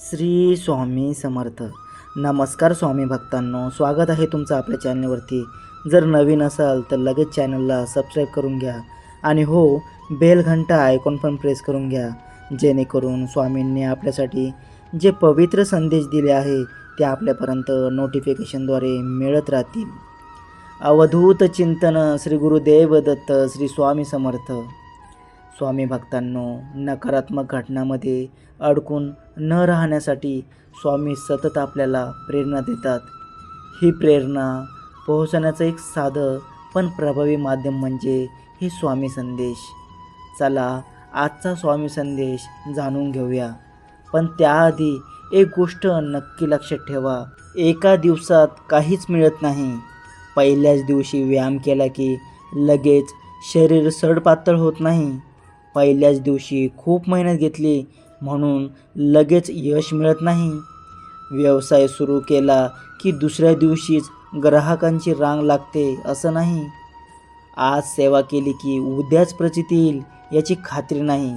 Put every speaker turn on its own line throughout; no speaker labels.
श्री स्वामी समर्थ. नमस्कार स्वामी भक्तांनो स्वागत आहे तुमचं आपल्या चॅनलवरती. जर नवीन असाल तर लगेच चॅनलला सबस्क्राईब करून घ्या. आणि हो बेल घंटा आयकॉन पण प्रेस करून घ्या. जेणेकरून स्वामींनी आपल्यासाठी जे पवित्र संदेश दिले आहे ते आपल्यापर्यंत नोटिफिकेशनद्वारे मिळत राहतील. अवधूत चिंतन श्री गुरुदेव दत्त श्री स्वामी समर्थ. स्वामी भक्तांनो नकारात्मक घटनामध्ये अडकून न राहण्यासाठी स्वामी सतत आपल्याला प्रेरणा देतात. ही प्रेरणा पोहोचण्याचं एक साधं पण प्रभावी माध्यम म्हणजे हे स्वामी संदेश. चला आजचा स्वामी संदेश जाणून घेऊया. पण त्याआधी एक गोष्ट नक्की लक्षात ठेवा. एका दिवसात काहीच मिळत नाही. पहिल्याच दिवशी व्यायाम केला की लगेच शरीर सडपातळ होत नाही. पहिल्याच दिवशी खूप मेहनत घेतली म्हणून लगेच यश मिळत नाही. व्यवसाय सुरू केला की दुसऱ्या दिवशीच ग्राहकांची रांग लागते असं नाही. आज सेवा केली की उद्याच प्रचित येईल याची खात्री नाही.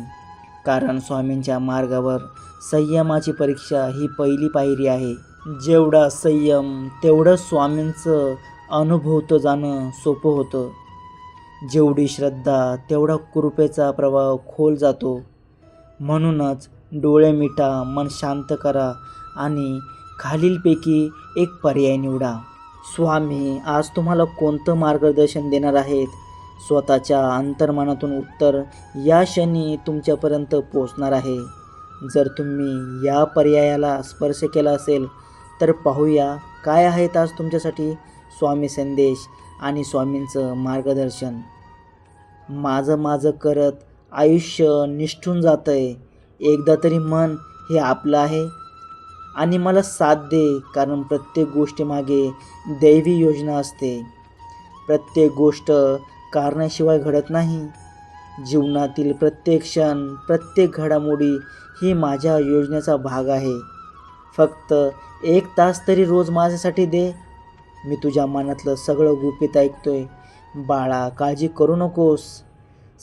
कारण स्वामींच्या मार्गावर संयमाची परीक्षा ही पहिली पायरी आहे. जेवढा संयम तेवढं स्वामींचं अनुभवतं जाणं सोपं होतं. जेवढी श्रद्धा तेवढा कृपेचा प्रभाव खोल जातो. म्हणूनच डोळे मिटा मन शांत करा आणि खालीलपैकी एक पर्याय निवडा. स्वामी आज तुम्हाला कोणतं मार्गदर्शन देणार आहेत? स्वतःच्या अंतर्मनातून उत्तर या क्षणी तुमच्यापर्यंत पोचणार आहे. जर तुम्ही या पर्यायाला स्पर्श केला असेल तर पाहूया काय आहेत आज तुमच्यासाठी. स्वामी संदेश आणि स्वामींचं मार्गदर्शन. माझं माझं करत आयुष्य निष्ठून जातं आहे एकदा तरी मन हे आपलं आहे. आणि मला साथ दे कारण प्रत्येक गोष्टीमागे दैवी योजना असते. प्रत्येक गोष्ट कारणाशिवाय घडत नाही. जीवनातील प्रत्येक क्षण प्रत्येक घडामोडी ही माझ्या योजनेचा भाग आहे. फक्त एक तास तरी रोज माझ्यासाठी दे. मी तुझ्या मनातलं सगळं गुपित ऐकतोय. बाळा काळजी करू नकोस.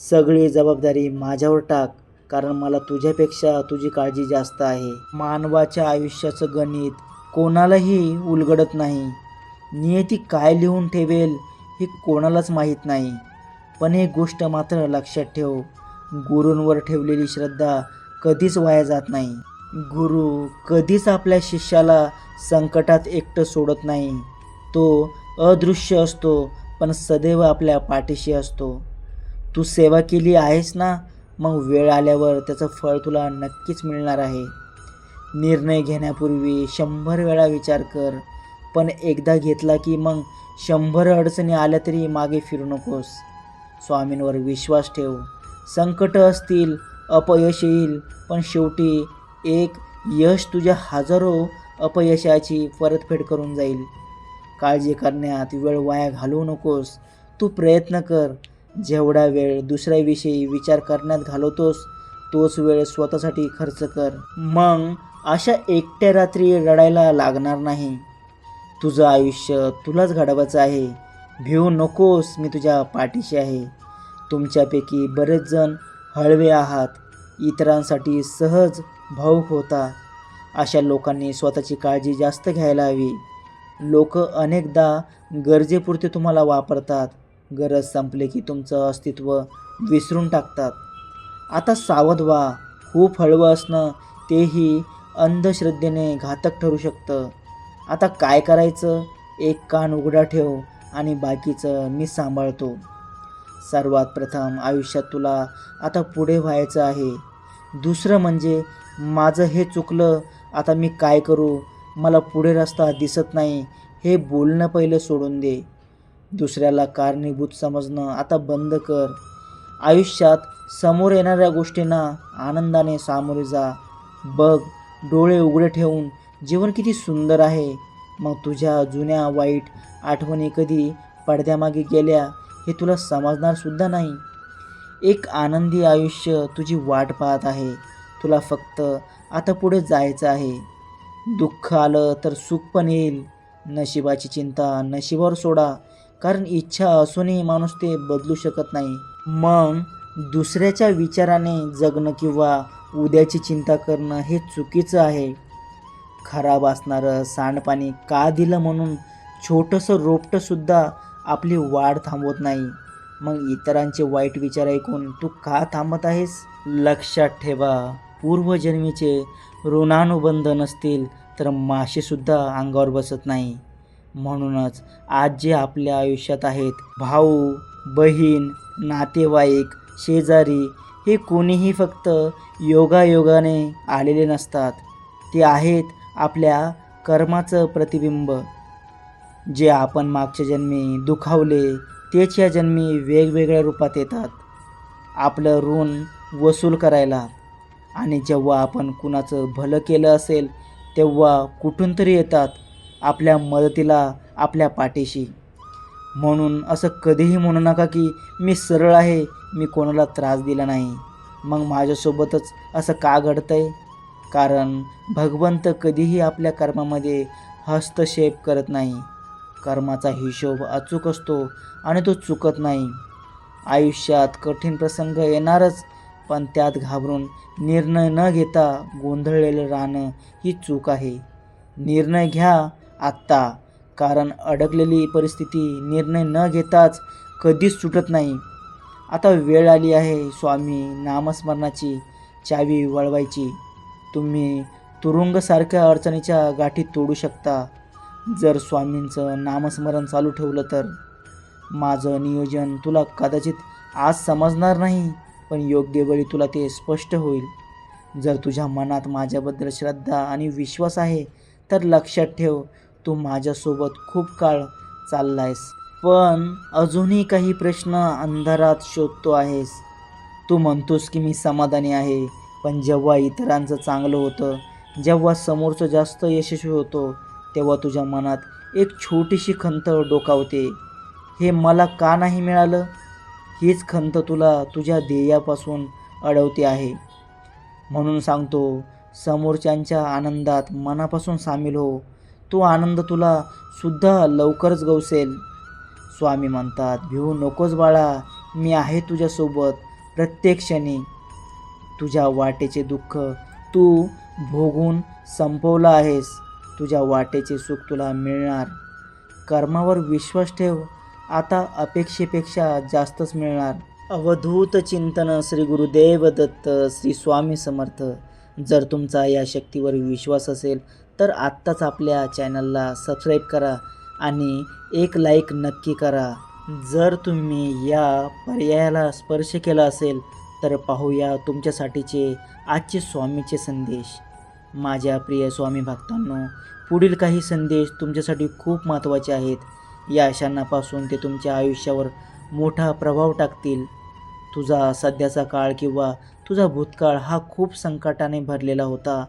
सगळी जबाबदारी माझ्यावर टाक कारण मला तुझ्यापेक्षा तुझी काळजी जास्त आहे. मानवाच्या आयुष्याचं गणित कोणालाही उलगडत नाही. नियती काय लिहून ठेवेल हे कोणालाच माहीत नाही. पण एक गोष्ट मात्र लक्षात ठेव गुरूंवर ठेवलेली श्रद्धा कधीच वाया जात नाही. गुरु कधीच आपल्या शिष्याला संकटात एकटं सोडत नाही. तो अदृश्य असतो पण सदैव आपल्या पाठीशी असतो. तू सेवा केली आहेस ना? मग वेळ आल्यावर त्याचं फळ तुला नक्कीच मिळणार आहे. निर्णय घेण्यापूर्वी शंभर वेळा विचार कर पण एकदा घेतला की मग शंभर अडचणी आल्या तरी मागे फिरू नकोस. स्वामींवर विश्वास ठेव. संकट असतील अपयश येईल पण शेवटी एक यश तुझ्या हजारो अपयशाची परतफेड करून जाईल. काळजी करण्यात वेळ वाया घालवू नकोस. तू प्रयत्न कर. जेवढा वेळ दुसऱ्याविषयी विचार करण्यात घालवतोस तोच वेळ स्वतःसाठी खर्च कर. मग अशा एकट्या रात्री रडायला लागणार नाही. तुझं आयुष्य तुलाच घडवायचं आहे. भिवू नकोस मी तुझ्या पाठीशी आहे. तुमच्यापैकी बरेच जण हळवे आहात. इतरांसाठी सहज भाऊक होता. अशा लोकांनी स्वतःची काळजी जास्त घ्यायला हवी. लोक अनेकदा गरजेपुरते तुम्हाला वापरतात. गरज संपले की तुमचं अस्तित्व विसरून टाकतात. आता सावध व्हा. हो खूप हळवं असणं तेही अंधश्रद्धेने घातक ठरू शकतं. आता काय करायचं? एक कान उघडा ठेव आणि बाकीचं मी सांभाळतो. सर्वात प्रथम आयुष्यात तुला आता पुढे व्हायचं आहे. दुसरं म्हणजे माझं हे चुकलं आता मी काय करू? मला पुढे रस्ता दिसत नाही हे बोलणं पहिलं सोडून दे. दुसऱ्याला कारणीभूत समजणं आता बंद कर. आयुष्यात समोर येणाऱ्या गोष्टींना आनंदाने सामोरे जा. बघ डोळे उघडे ठेवून जीवन किती सुंदर आहे. मग तुझ्या जुन्या वाईट आठवणी कधी पडद्यामागे गेल्या हे तुला समजणारसुद्धा नाही. एक आनंदी आयुष्य तुझी वाट पाहत आहे. तुला फक्त आता पुढे जायचं आहे. दुःख आलं तर सुख पण येईल. नशिबाची चिंता नशिबावर सोडा कारण इच्छा असूनही माणूस ते बदलू शकत नाही. मग दुसऱ्याच्या विचाराने जगणं किंवा उद्याची चिंता करणं हे चुकीचं आहे. खराब असणारं सांडपाणी का दिलं म्हणून छोटंसं रोपटंसुद्धा आपली वाढ थांबवत नाही. मग इतरांचे वाईट विचार ऐकून तू का थांबत आहेस? लक्षात ठेवा. पूर्वजन्मीचे ऋणानुबंध नसतील तर माशीसुद्धा अंगावर बसत नाही. म्हणूनच आज जे आपल्या आयुष्यात आहेत भाऊ बहीण नातेवाईक शेजारी हे कोणीही फक्त योगायोगाने आलेले नसतात. ते आहेत आपल्या कर्माचं प्रतिबिंब. जे आपण मागच्या जन्मी दुखावले तेच या जन्मी वेगवेगळ्या रूपात येतात. आपलं ऋण वसूल करायला आणि जेव्हा आपण कुणाचं भलं केलं असेल तेव्हा कुठून तरी येतात आपल्या मदतीला आपल्या पाठीशी. म्हणून असं कधीही म्हणू नका की मी सरळ आहे मी कोणाला त्रास दिला नाही. मग माझ्यासोबतच असं का घडतं आहे कारण भगवंत कधीही आपल्या कर्मामध्ये हस्तक्षेप करत नाही. कर्माचा हिशोब अचूक असतो आणि तो चुकत नाही. आयुष्यात कठीण प्रसंग येणारच पण त्यात घाबरून निर्णय न घेता गोंधळलेलं राहणं ही चूक आहे. निर्णय घ्या आत्ता कारण अडकलेली परिस्थिती निर्णय न घेताच कधीच सुटत नाही. आता वेळ आली आहे स्वामी नामस्मरणाची चावी वळवायची. तुम्ही तुरुंगसारख्या अडचणीच्या गाठी तोडू शकता. जर स्वामींचं नामस्मरण चालू ठेवलं तर. माझं नियोजन तुला कदाचित आज समजणार नाही. पण योग्य वेळी तुला ते स्पष्ट होईल. जर तुझ्या मनात माझ्याबद्दल श्रद्धा आणि विश्वास आहे तर लक्षात ठेव तू माझ्यासोबत खूप काळ चाललायस. पण अजूनही काही प्रश्न अंधारात शोधतो आहेस. तू म्हणतोस की मी समाधानी आहे पण जेव्हा इतरांचं चांगलं होतं जेव्हा समोरचं जास्त यशस्वी होतो तेव्हा तुझ्या मनात एक छोटीशी खंत डोकावते. हे मला का नाही मिळालं? हीच खंत तुला तुझ्या ध्येयापासून अडवते आहे. म्हणून सांगतो समोरच्यांच्या आनंदात मनापासून सामील हो. तो आनंद तुला सुद्धा लवकरच गवसेल. स्वामी म्हणतात भिवू नकोस बाळा मी आहे तुझ्यासोबत प्रत्येक क्षणी. तुझ्या वाटेचे दुःख तू भोगून संपवलं आहेस. तुझ्या वाटेचे सुख तुला मिळणार. कर्मावर विश्वास ठेव. आता अपेक्षेपेक्षा जास्तच मिळणार. अवधूत चिंतन श्री गुरुदेव दत्त श्री स्वामी समर्थ. जर तुमचा या शक्तीवर विश्वास असेल तर आत्ताच आपल्या चॅनलला सबस्क्राईब करा आणि एक लाईक नक्की करा. जर तुम्ही या पर्यायाला स्पर्श केला असेल तर पाहूया तुमच्यासाठीचे आजचे स्वामीचे संदेश. माझ्या प्रिय स्वामी भक्तांनो पुढील काही संदेश तुमच्यासाठी खूप महत्त्वाचे आहेत. या क्षणापासून ते तुमच्या आयुष्यावर मोठा प्रभाव टाकतील. तुझा सध्याचा काळ किंवा तुझा भूतकाळ हा खूप संकटाने भरलेला होता.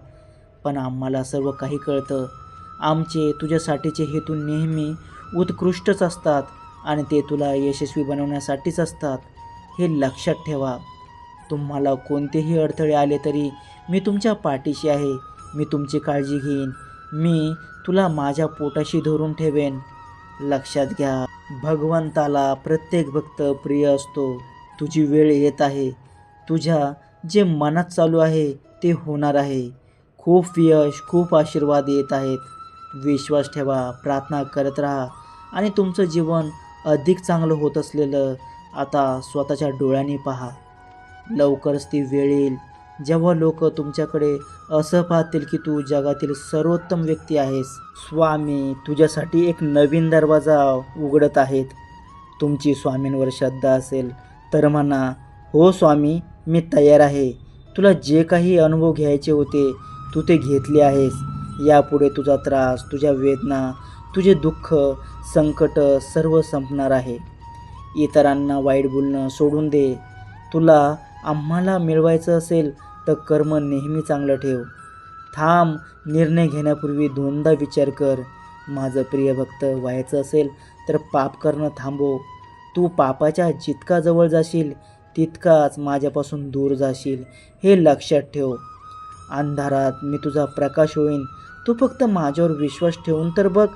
पण आम्हाला सर्व काही कळतं. आमचे तुझ्यासाठीचे हेतू नेहमी उत्कृष्टच असतात आणि ते तुला यशस्वी बनवण्यासाठीच असतात. हे लक्षात ठेवा. तुम्हाला कोणतेही अडथळे आले तरी मी तुमच्या पाठीशी आहे. मी तुमची काळजी घेईन. मी तुला माझ्या पोटाशी धरून ठेवेन. लक्षात घ्या. भगवंताला प्रत्येक भक्त प्रिय असतो. तुझी वेळ येत आहे. तुझ्या जे मनात चालू आहे ते होणार आहे. खूप यश खूप आशीर्वाद येत आहेत. विश्वास ठेवा प्रार्थना करत राहा. आणि तुमचं जीवन अधिक चांगलं होत असलेलं आता स्वतःच्या डोळ्यांनी पहा. लवकरच ती वेळ येईल. जेव्हा लोक तुमच्याकडे असं पाहतील की तू जगातील सर्वोत्तम व्यक्ती आहेस स्वामी तुझ्यासाठी एक नवीन दरवाजा उघडत आहेत. तुमची स्वामींवर श्रद्धा असेल तर म्हणा हो स्वामी मी तयार आहे. तुला जे काही अनुभव घ्यायचे होते तू ते घेतले आहेस. यापुढे तुझा त्रास तुझ्या वेदना तुझे दुःख संकट सर्व संपणार आहे. इतरांना वाईट बोलणं सोडून दे. तुला आम्हाला मिळवायचं असेल तर कर्म नेहमी चांगलं ठेव. थांब निर्णय घेण्यापूर्वी दोनदा विचार कर. माझं प्रिय भक्त व्हायचं असेल तर पाप करणं थांबव. तू पापाच्या जितका जवळ जाशील तितकाच माझ्यापासून दूर जाशील हे लक्षात ठेव. अंधारात मी तुझा प्रकाश होईन. तू फक्त माझ्यावर विश्वास ठेवून तर बघ.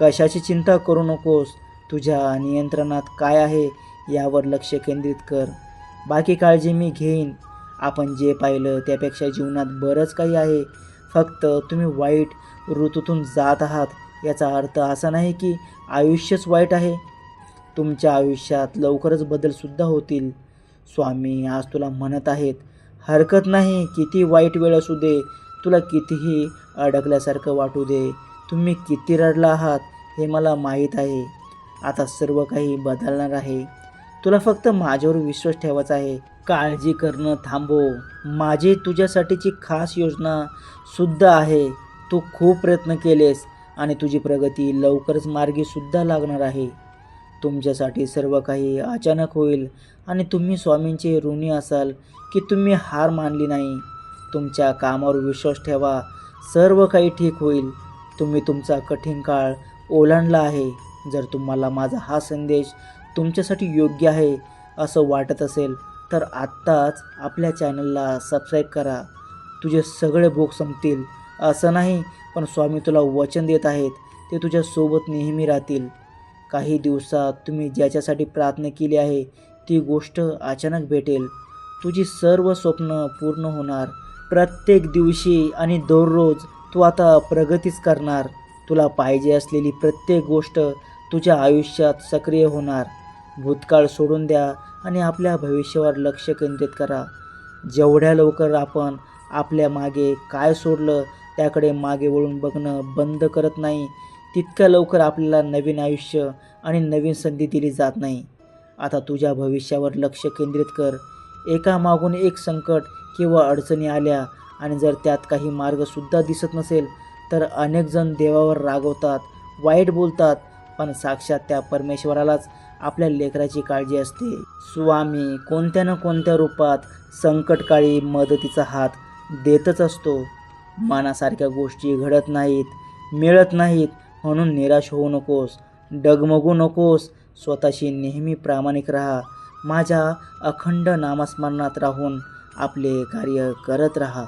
कशाची चिंता करू नकोस. तुझ्या नियंत्रणात काय आहे यावर लक्ष केंद्रित कर. बाकी काळजी मी घेईन. आपण जे पाहिलं त्यापेक्षा जीवनात बरंच काही आहे. फक्त तुम्ही वाईट ऋतूतून जात आहात याचा अर्थ असा नाही की आयुष्यच वाईट आहे. तुमच्या आयुष्यात लवकरच बदलसुद्धा होतील. स्वामी आज तुला म्हणत आहेत हरकत नाही किती वाईट वेळ असू दे तुला कितीही अडकल्यासारखं वाटू दे तुम्ही किती रडला आहात हे मला माहीत आहे. आता सर्व काही बदलणार आहे. तुला फक्त माझ्यावर विश्वास ठेवायचा आहे. काळजी करणं थांबव. माझी तुझ्यासाठीची खास योजना सुद्धा आहे. तू खूप प्रयत्न केलेस आणि तुझी प्रगती लवकरच मार्गीसुद्धा लागणार आहे. तुमच्यासाठी सर्व काही अचानक होईल आणि तुम्ही स्वामींचे ऋणी असाल की तुम्ही हार मानली नाही. तुमच्या कामावर विश्वास ठेवा. सर्व काही ठीक होईल. तुम्ही तुमचा कठीण काळ ओलांडला आहे. जर तुम्हाला माझा हा संदेश तुमच्यासाठी योग्य आहे असं वाटत असेल तर आत्ताच आपल्या चॅनलला सबस्क्राईब करा. तुझे सगळे भोग संपतील. असं नाही पण स्वामी तुला वचन देत आहेत. ते तुझ्यासोबत नेहमी राहतील. काही दिवसात तुम्ही ज्याच्यासाठी प्रार्थना केली आहे ती गोष्ट अचानक भेटेल. तुझी सर्व स्वप्न पूर्ण होणार. प्रत्येक दिवशी आणि दररोज तू आता प्रगतीच करणार. तुला पाहिजे असलेली प्रत्येक गोष्ट तुझ्या आयुष्यात सक्रिय होणार. भूतकाळ सोडून द्या आणि आपल्या भविष्यावर लक्ष केंद्रित करा. जेवढ्या लवकर आपण आपल्या मागे काय सोडलं त्याकडे मागे वळून बघणं बंद करत नाही तितक्या लवकर आपल्याला नवीन आयुष्य आणि नवीन संधी दिली जात नाही. आता तुझ्या भविष्यावर लक्ष केंद्रित कर. एका मागून एक संकट किंवा अडचणी आल्या आणि जर त्यात काही मार्गसुद्धा दिसत नसेल तर अनेकजण देवावर रागवतात वाईट बोलतात पण साक्षात त्या परमेश्वरालाच आपल्या लेकराची काळजी असते. स्वामी कोणत्या ना कोणत्या रूपात संकटकाळी मदतीचा हात देतच असतो. मनासारख्या गोष्टी घडत नाहीत मिळत नाहीत म्हणून निराश होऊ नकोस डगमगू नकोस. स्वतःशी नेहमी प्रामाणिक राहा. माझ्या अखंड नामस्मरणात राहून आपले कार्य करत राहा.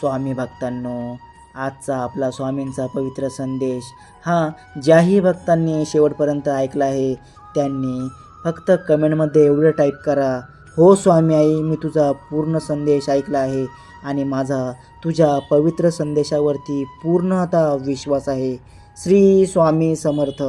स्वामी भक्तांनो आजचा आपला स्वामींचा पवित्र संदेश. हा ज्याही भक्तांनी शेवटपर्यंत ऐकला आहे त्यांनी फक्त कमेंटमध्ये एवढं टाईप करा हो स्वामी आई मी तुझा पूर्ण संदेश ऐकला आहे आणि माझा तुझ्या पवित्र संदेशावरती पूर्ण आता विश्वास आहे. श्री स्वामी समर्थ.